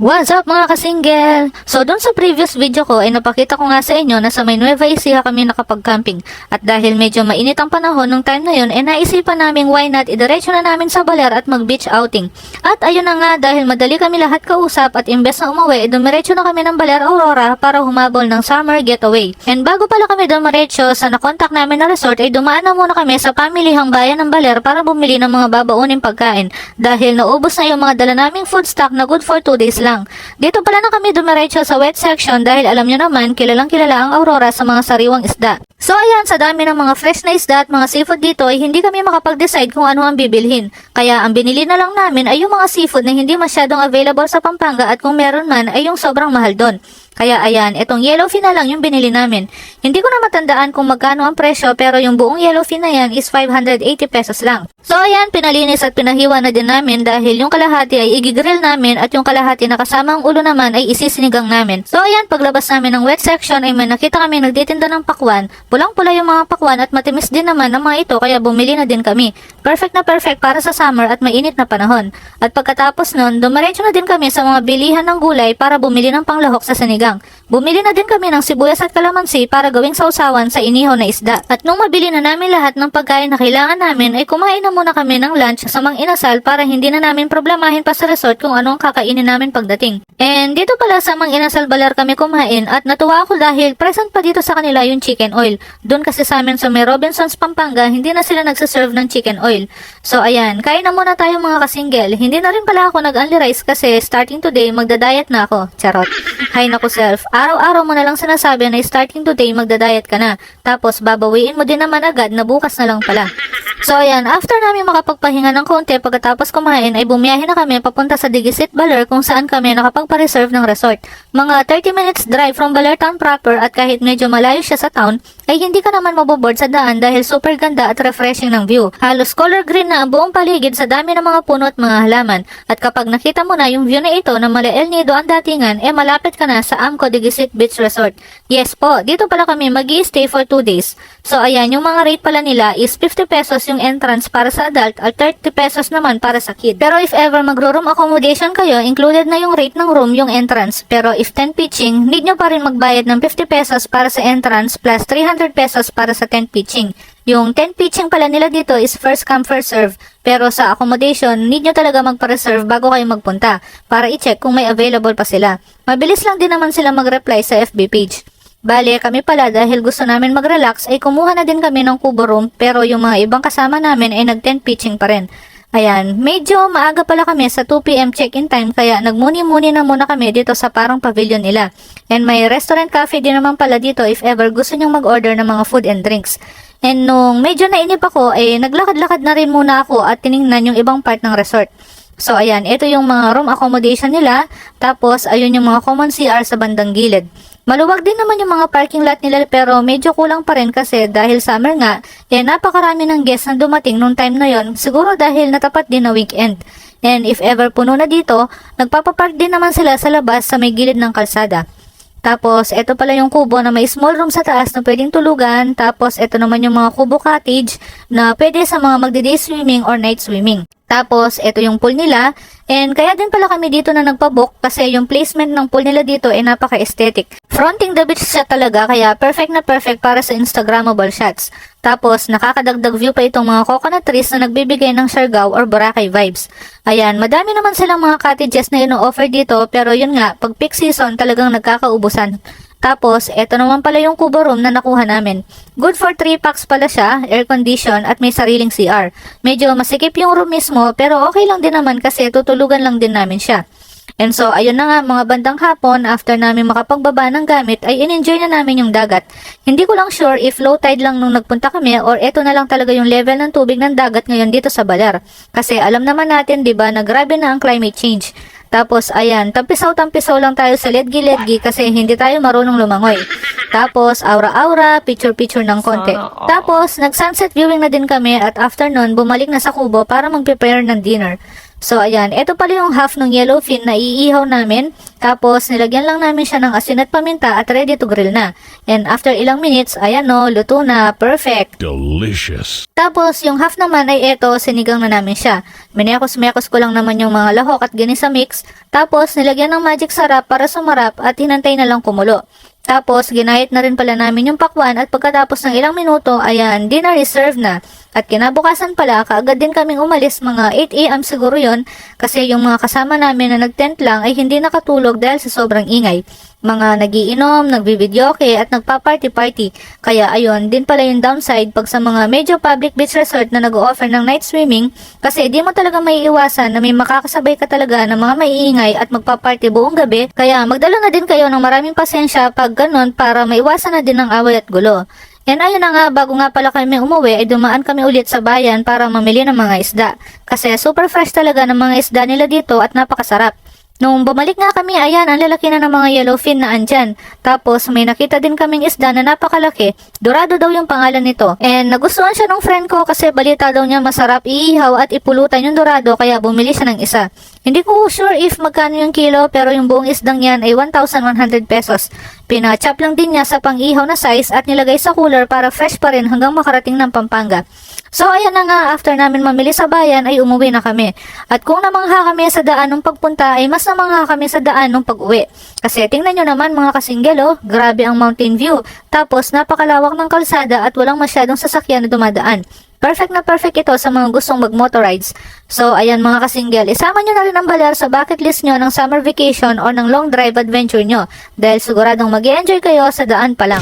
What's up mga kasingel? So doon sa previous video ko ay napakita ko nga sa inyo na sa may Nueva Ecija kami nakapag-camping. At dahil medyo mainit ang panahon nung time na yun, ay naisipan namin why not idiretso na namin sa Baler at mag-beach outing. At ayun na nga dahil madali kami lahat kausap at imbes na umuwi, ay dumiretso na kami ng Baler Aurora para humabol ng summer getaway. And bago pala kami dumiretso sa nakontak namin na resort ay dumaan na muna kami sa pamilihang bayan ng Baler para bumili ng mga babauning pagkain. Dahil naubos na yung mga dala naming food stock na good for 2 days lang. Dito pala na kami dumiretso sa wet section dahil alam nyo naman kilalang kilala ang Aurora sa mga sariwang isda. So ayan, sa dami ng mga fresh na isda at mga seafood dito ay hindi kami makapag-decide kung ano ang bibilhin. Kaya ang binili na lang namin ay yung mga seafood na hindi masyadong available sa Pampanga at kung meron man ay yung sobrang mahal doon. Kaya ayan, itong yellowfin na lang yung binili namin. Hindi ko na matandaan kung magkano ang presyo pero yung buong yellowfin na yan is 580 pesos lang. So ayan, pinalinis at pinahiwa na din namin dahil yung kalahati ay igigrill namin at yung kalahati na kasama ang ulo naman ay isisinigang namin. So ayan, paglabas namin ng wet section ay may nakita kami nagtitinda ng pakwan. Pulang-pula yung mga pakwan at matimis din naman ang mga ito kaya bumili na din kami. Perfect na perfect para sa summer at mainit na panahon. At pagkatapos nun, dumiretso na din kami sa mga bilihan ng gulay para bumili ng panglahok sa sinigang. Bumili na din kami ng sibuyas at kalamansi para gawing sausawan sa inihaw na isda. At nung mabili na namin lahat ng pagkain na kailangan namin ay kumain na muna kami ng lunch sa Mang Inasal para hindi na namin problemahin pa sa resort kung ano ang kakainin namin pagdating. And dito pala sa Mang Inasal Balar kami kumain at natuwa ako dahil present pa dito sa kanila yung chicken oil. Doon kasi sa amin sa may Robinsons Pampanga, hindi na sila nagsaserve ng chicken oil. So ayan, kain na muna tayo mga kasingel. Hindi na rin pala ako nag-only rice kasi starting today magda-diet na ako. Charot. Hay naku self, araw-araw mo na lang sinasabi na starting today magda-diet ka na. Tapos babawiin mo din naman agad na bukas na lang pala. So ayan, after namin makapagpahinga ng konti pagkatapos kumain ay bumiyahe na kami papunta sa Digisit Baler kung saan kami nakapagpa-reserve ng resort. Mga 30 minutes drive from Baler town proper at kahit medyo malayo siya sa town, ay hindi ka naman maboboard sa daan dahil super ganda at refreshing ng view. Halos color green na ang buong paligid sa dami ng mga puno at mga halaman. At kapag nakita mo na yung view na ito na mala El Nido ang datingan, eh malapit ka na sa Amco Digisit Beach Resort. Yes po, dito pala kami mag stay for 2 days. So ayan, yung mga rate pala nila is 50 pesos yung entrance para sa adult at 30 pesos naman para sa kid. Pero if ever magro-room accommodation kayo, included na yung rate ng room yung entrance. Pero if 10 pitching, need nyo pa rin magbayad ng 50 pesos para sa entrance plus 300 pesos para sa 10 pitching. Yung 10 pitching pala nila dito is first come first serve. Pero sa accommodation, need nyo talaga magpa-reserve bago kayo magpunta para i-check kung may available pa sila. Mabilis lang din naman sila mag-reply sa FB page. Bale, kami pala dahil gusto namin mag-relax ay kumuha na din kami ng kubo room pero yung mga ibang kasama namin ay nag-tent pitching pa rin. Ayan, medyo maaga pala kami sa 2pm check-in time kaya nagmuni-muni na muna kami dito sa parang pavilion nila. And may restaurant cafe din naman pala dito if ever gusto nyong mag-order ng mga food and drinks. And nung medyo nainip ako, eh naglakad-lakad na rin muna ako at tiningnan yung ibang part ng resort. So ayan, ito yung mga room accommodation nila, tapos ayun yung mga common CR sa bandang gilid. Maluwag din naman yung mga parking lot nila pero medyo kulang pa rin kasi dahil summer nga, eh napakarami ng guests na dumating nung time na yon siguro dahil natapat din na weekend. And if ever puno na dito, nagpapapark din naman sila sa labas sa may gilid ng kalsada. Tapos, ito pala yung kubo na may small room sa taas na pwedeng tulugan. Tapos, ito naman yung mga kubo cottage na pwede sa mga magdi-day swimming or night swimming. Tapos, ito yung pool nila. And kaya din pala kami dito na nagpabook kasi yung placement ng pool nila dito ay napaka-aesthetic. Fronting the beach siya talaga kaya perfect na perfect para sa Instagrammable shots. Tapos, nakakadagdag view pa itong mga coconut trees na nagbibigay ng Siargao or Boracay vibes. Ayan, madami naman silang mga cottages na ino-offer dito pero yun nga, pag peak season talagang nagkakaubusan. Tapos, eto naman pala yung kubo room na nakuha namin. Good for 3 packs pala siya, air condition at may sariling CR. Medyo masikip yung room mismo pero okay lang din naman kasi tutulugan lang din namin siya. And so, ayun na nga, mga bandang hapon, after namin makapagbaba ng gamit, ay in-enjoy na namin yung dagat. Hindi ko lang sure if low tide lang nung nagpunta kami or eto na lang talaga yung level ng tubig ng dagat ngayon dito sa Balar. Kasi alam naman natin, di ba, na grabe na ang climate change. Tapos, ayan, tampisaw-tampisaw lang tayo sa ledgi-ledgi kasi hindi tayo marunong lumangoy. Tapos, aura-aura, picture-picture ng konti. Tapos, nag-sunset viewing na din kami at after nun, bumalik na sa kubo para mag-prepare ng dinner. So ayan, ito pala yung half ng yellowfin na iihaw namin. Tapos nilagyan lang namin siya ng asin at paminta at ready to grill na. And after ilang minutes, ayan no, luto na, perfect. Delicious. Tapos, yung half naman ay eto, sinigang na namin siya. Minekos-mekos ko lang naman yung mga lahok at ginisa mix. Tapos, nilagyan ng magic sarap para sumarap at hinantay na lang kumulo. Tapos, ginahit na rin pala namin yung pakwan at pagkatapos ng ilang minuto, ayan, dinner is served na. At kinabukasan pala, kaagad din kaming umalis, mga 8am siguro yon kasi yung mga kasama namin na nag-tent lang ay hindi nakatulog dahil sa sobrang ingay. Mga nagiinom, nagbibidyoke at nagpa-party-party. Kaya ayun, din pala yung downside pag sa mga medyo public beach resort na nag-o-offer ng night swimming kasi di mo talaga may iwasan na may makakasabay ka talaga ng mga maiingay at magpa-party buong gabi. Kaya magdala na din kayo ng maraming pasensya pag ganun para maiwasan na din ang away at gulo. And ayun na nga, bago nga pala kami umuwi, ay dumaan kami ulit sa bayan para mamili ng mga isda. Kasi super fresh talaga ng mga isda nila dito at napakasarap. Nung bumalik nga kami, ayan, ang lalaki na ng mga yellowfin na andyan. Tapos may nakita din kaming isda na napakalaki. Dorado daw yung pangalan nito. And nagustuhan siya ng friend ko kasi balita daw niya masarap iihaw at ipulutan yung dorado kaya bumili siya ng isa. Hindi ko sure if magkano yung kilo pero yung buong isdang yan ay 1,100 pesos. Pinachop lang din niya sa pang-ihaw na size at nilagay sa cooler para fresh pa rin hanggang makarating ng Pampanga. So ayan na nga, after namin mamili sa bayan ay umuwi na kami. At kung namangha kami sa daan nung pagpunta ay mas namangha kami sa daan nung pag-uwi. Kasi tingnan nyo naman mga kasinggel oh, grabe ang mountain view. Tapos napakalawak ng kalsada at walang masyadong sasakyan na dumadaan. Perfect na perfect ito sa mga gustong mag-motorides. So, ayan mga kasinggel, isama nyo na rin ang balar sa bucket list nyo ng summer vacation o ng long drive adventure nyo dahil siguradong mag enjoy kayo sa daan pa lang.